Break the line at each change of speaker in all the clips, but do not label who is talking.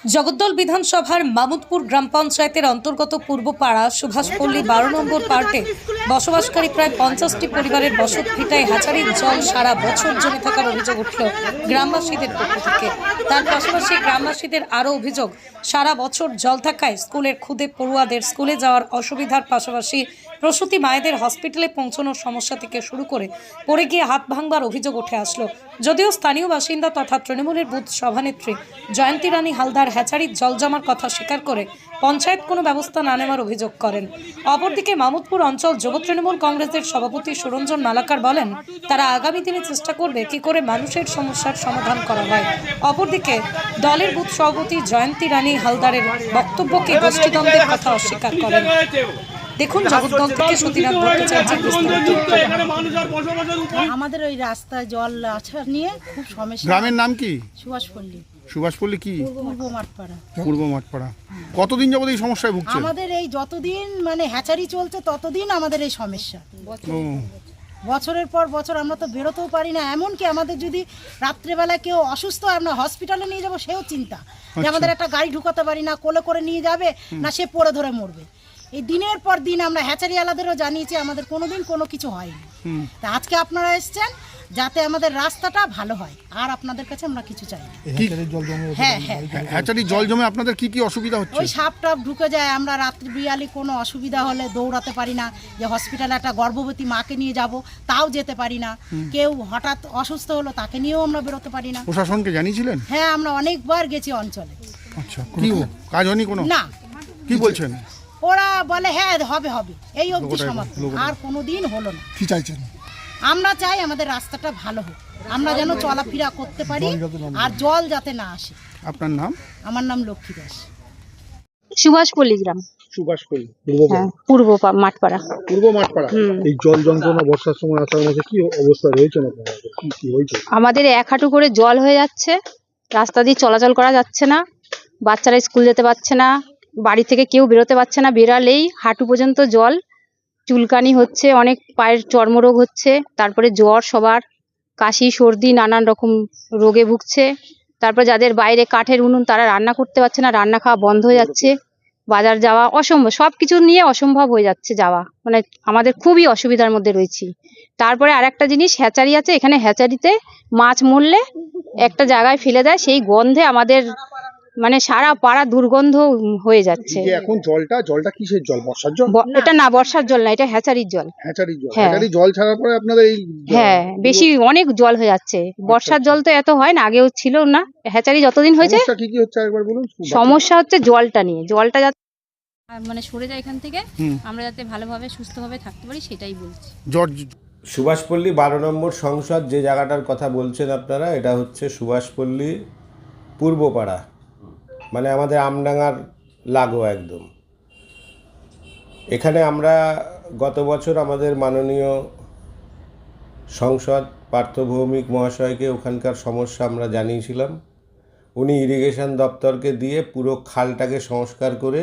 জগদ্দল বিধানসভার মামুদপুর গ্রাম পঞ্চায়েতের অন্তর্গত পূর্বপাড়া সুভাষপল্লী বারো নম্বর পার্টে বসবাসকারী প্রায় পঞ্চাশটি পরিবারের বসত ভিটায় হ্যাচারির জল সারা বছর জমে থাকার অভিযোগ উঠল গ্রামবাসীদের পক্ষ থেকে। তার পাশাপাশি গ্রামবাসীদের আরও অভিযোগ, সারা বছর জল থাকায় স্কুলের খুদে পড়ুয়াদের স্কুলে যাওয়ার অসুবিধার পাশাপাশি প্রসূতি মায়েদের হসপিটালে পৌঁছানোর সমস্যা থেকে শুরু করে পড়ে গিয়ে হাত ভাঙবার অভিযোগ উঠে আসলো। যদিও স্থানীয় বাসিন্দা তথা তৃণমূলের বুথ সভানেত্রী জয়ন্তী রানী হালদার হ্যাচারির জল জমার কথা স্বীকার করে পঞ্চায়েত কোনো ব্যবস্থা না নেওয়ার অভিযোগ করেন। অপরদিকে মামুদপুর অঞ্চল যুব তৃণমূল কংগ্রেসের সভাপতি সুরঞ্জন মালাকার বলেন তারা আগামী দিনে চেষ্টা করবে কি করে মানুষের সমস্যার সমাধান করা হয়। অপরদিকে দলের বুথ সভাপতি জয়ন্তী রানী হালদারের বক্তব্যকে গোষ্ঠীদ্বন্দ্বের কথা অস্বীকার করেন। দেখুন জগদ্দল থেকে সতীনাথ ভট্টাচার্যের বিস্তারিত
আমাদের ওই রাস্তায় জল আছাড় নিয়ে খুব সমস্যা।
গ্রামের নাম কি?
সুভাষপল্লী
সুভাষপল্লী কি?
পূর্ব মাঠপাড়া।
পূর্ব মাঠপাড়া। কতদিন যাবত এই সমস্যায় ভুগছেন?
আমাদের এই যতদিন মানে হ্যাচারি চলছে ততদিন আমাদের এই সমস্যা।
ও।
বছরের পর বছর আমরা তো বেরোতেও পারি না এমনকি আমাদের যদি রাত্রেবেলা কেউ অসুস্থ হয় আমরা হসপিটালে নিয়ে যাব সেও চিন্তা যে আমাদের একটা গাড়ি ঢুকাতে পারি না কোলে করে নিয়ে যাবে না সে পড়ে ধরে মরবে। এই দিনের পর দিন আমরা হ্যাচারি আলাদেরও জানিয়েছি আমাদের কোনোদিন কোনো কিছু হয়নি। তা আজকে আপনারা এসছেন যাতে আমাদের রাস্তাটা ভালো হয়। আর আপনাদের কাছে আমরা কিছু চাই না। হ্যাঁ হ্যাঁ।
হ্যাচারি জল জমে আপনাদের কি কি অসুবিধা হচ্ছে?
ওই সাপ টাপ ঢুকে যায় আমরা রাত্রি বিয়ালি কোনো অসুবিধা হলে দৌড়াতে পারি না যে হসপিটালে একটা গর্ভবতী মাকে নিয়ে যাব তাও যেতে পারি না। কেউ হঠাৎ অসুস্থ হলো তাকে নিয়েও আমরা বেরোতে পারি না।
প্রশাসনকে জানিয়েছিলেন?
হ্যাঁ আমরা অনেকবার গেছি অঞ্চলে।
আচ্ছা কি? কাজ হয়নি কোনো?
না।
কি বলছেন?
ওরা বলে হ্যাঁ হবে হবে। এই অবধি সমাপ্ত। আর কোনো দিন হলো না।
কি চাইছেন?
আমরা চাই আমাদের রাস্তাটা ভালো হোক। আমরা যেন চলাফেরা করতে পারি আর জল যাতে না আসে।
আপনার নাম?
আমার নাম লক্ষ্মী দাস।
সুভাষপল্লী গ্রাম
সুভাষপল্লী
হ্যাঁ পূর্ব মাঠপাড়া।
পূর্ব মাঠপাড়া এই জল যন্ত্রণা বর্ষার সময় আসার মধ্যে কি অবস্থা রয়েছে না কি কি হয়েছে?
আমাদের এক হাঁটু করে জল হয়ে যাচ্ছে রাস্তা দিয়ে চলাচল করা যাচ্ছে না বাচ্চারা স্কুল যেতে পারছে না বাড়ি থেকে কেউ বেরোতে পারছে না বেরালেই হাঁটু পর্যন্ত জল চুলকানি হচ্ছে, অনেক পায়ের চর্মরোগ হচ্ছে, তারপরে জ্বর, সবার, কাশি, সর্দি, নানান রকম রোগে ভুগছে। তারপর যাদের বাইরে কাঠের উনুন তারা রান্না করতে পারছে না, রান্না খাওয়া বন্ধ হয়ে যাচ্ছে, বাজার যাওয়া অসম্ভব সব কিছু নিয়ে অসম্ভব হয়ে যাচ্ছে যাওয়া। মানে আমাদের খুবই অসুবিধার মধ্যে রয়েছি। তারপরে আর একটা জিনিস, হ্যাচারি আছে, এখানে হ্যাচারিতে মাছ মরলে একটা জায়গায় ফেলে দেয়, সেই গন্ধে আমাদের মানে সারা পাড়া দুর্গন্ধ হয়ে যাচ্ছে।
এখন জলটা জলটা কিসের জল? বর্ষার জল?
এটা না বর্ষার জল না এটা হ্যাচারির জল।
হ্যাচারি জল।
হ্যাঁ।
জল ছাড়ার পরে আপনাদের এই
হ্যাঁ বেশি অনেক জল হয়ে যাচ্ছে। বর্ষার জল তো এত হয় না আগেও ছিল না। হ্যাচারি যতদিন হয়েছে
সমস্যা কি কি হচ্ছে একবার বলুন?
সমস্যা হচ্ছে জলটা নিয়ে। জলটা যাতে
মানে সরে যায় এখান থেকে আমরা যাতে ভালোভাবে সুস্থভাবে থাকতে পারি সেটাই বলছি।
জ্বর
সুভাষপল্লী বারো নম্বর সংসদ যে জায়গাটার কথা বলছেন আপনারা এটা হচ্ছে সুভাষপল্লী পূর্বপাড়া। মানে আমাদের আমডাঙ্গার লাগো একদম। এখানে আমরা গত বছর আমাদের মাননীয় সংসদ পার্থভৌমিক মহাশয়কে ওখানকার সমস্যা আমরা জানিয়েছিলাম। উনি ইরিগেশন দপ্তরকে দিয়ে পুরো খালটাকে সংস্কার করে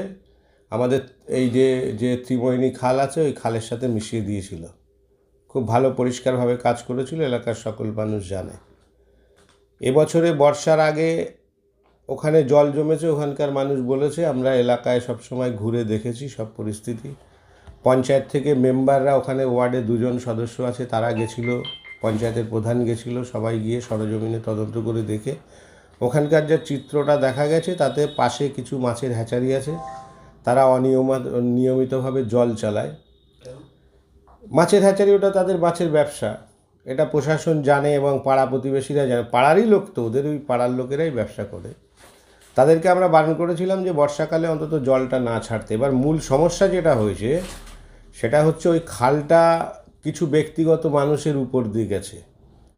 আমাদের এই যে যে ত্রিমোহিনী খাল আছে, ওই খালের সাথে মিশিয়ে দিয়েছিল। খুব ভালো পরিষ্কারভাবে কাজ করেছিল, এলাকার সকল মানুষ জানে। এবছরে বর্ষার আগে ওখানে জল জমেছে, ওখানকার মানুষ বলেছে, আমরা এলাকায় সব সময় ঘুরে দেখেছি সব পরিস্থিতি। পঞ্চায়েত থেকে মেম্বাররা ওখানে ওয়ার্ডে দুজন সদস্য আছে, তারা গেছিল, পঞ্চায়েতের প্রধান গেছিল, সবাই গিয়ে সরজমিনে তদন্ত করে দেখে। ওখানকার যে চিত্রটা দেখা গেছে, তাতে পাশে কিছু মাছের হ্যাচারি আছে, তারা অনিয়মা, নিয়মিতভাবে জল চালায়। মাছের হ্যাচারি ওটা তাদের মাছের ব্যবসা। এটা প্রশাসন জানে এবং পাড়া প্রতিবেশীরা জানে। পাড়ারই লোক তো, ওদের ওই পাড়ার লোকেরাই ব্যবসা করে। তাদেরকে আমরা বারণ করেছিলাম যে বর্ষাকালে অন্তত জলটা না ছাড়তে। এবার মূল সমস্যা যেটা হয়েছে, সেটা হচ্ছে ওই খালটা কিছু ব্যক্তিগত মানুষের উপর দিয়ে গেছে।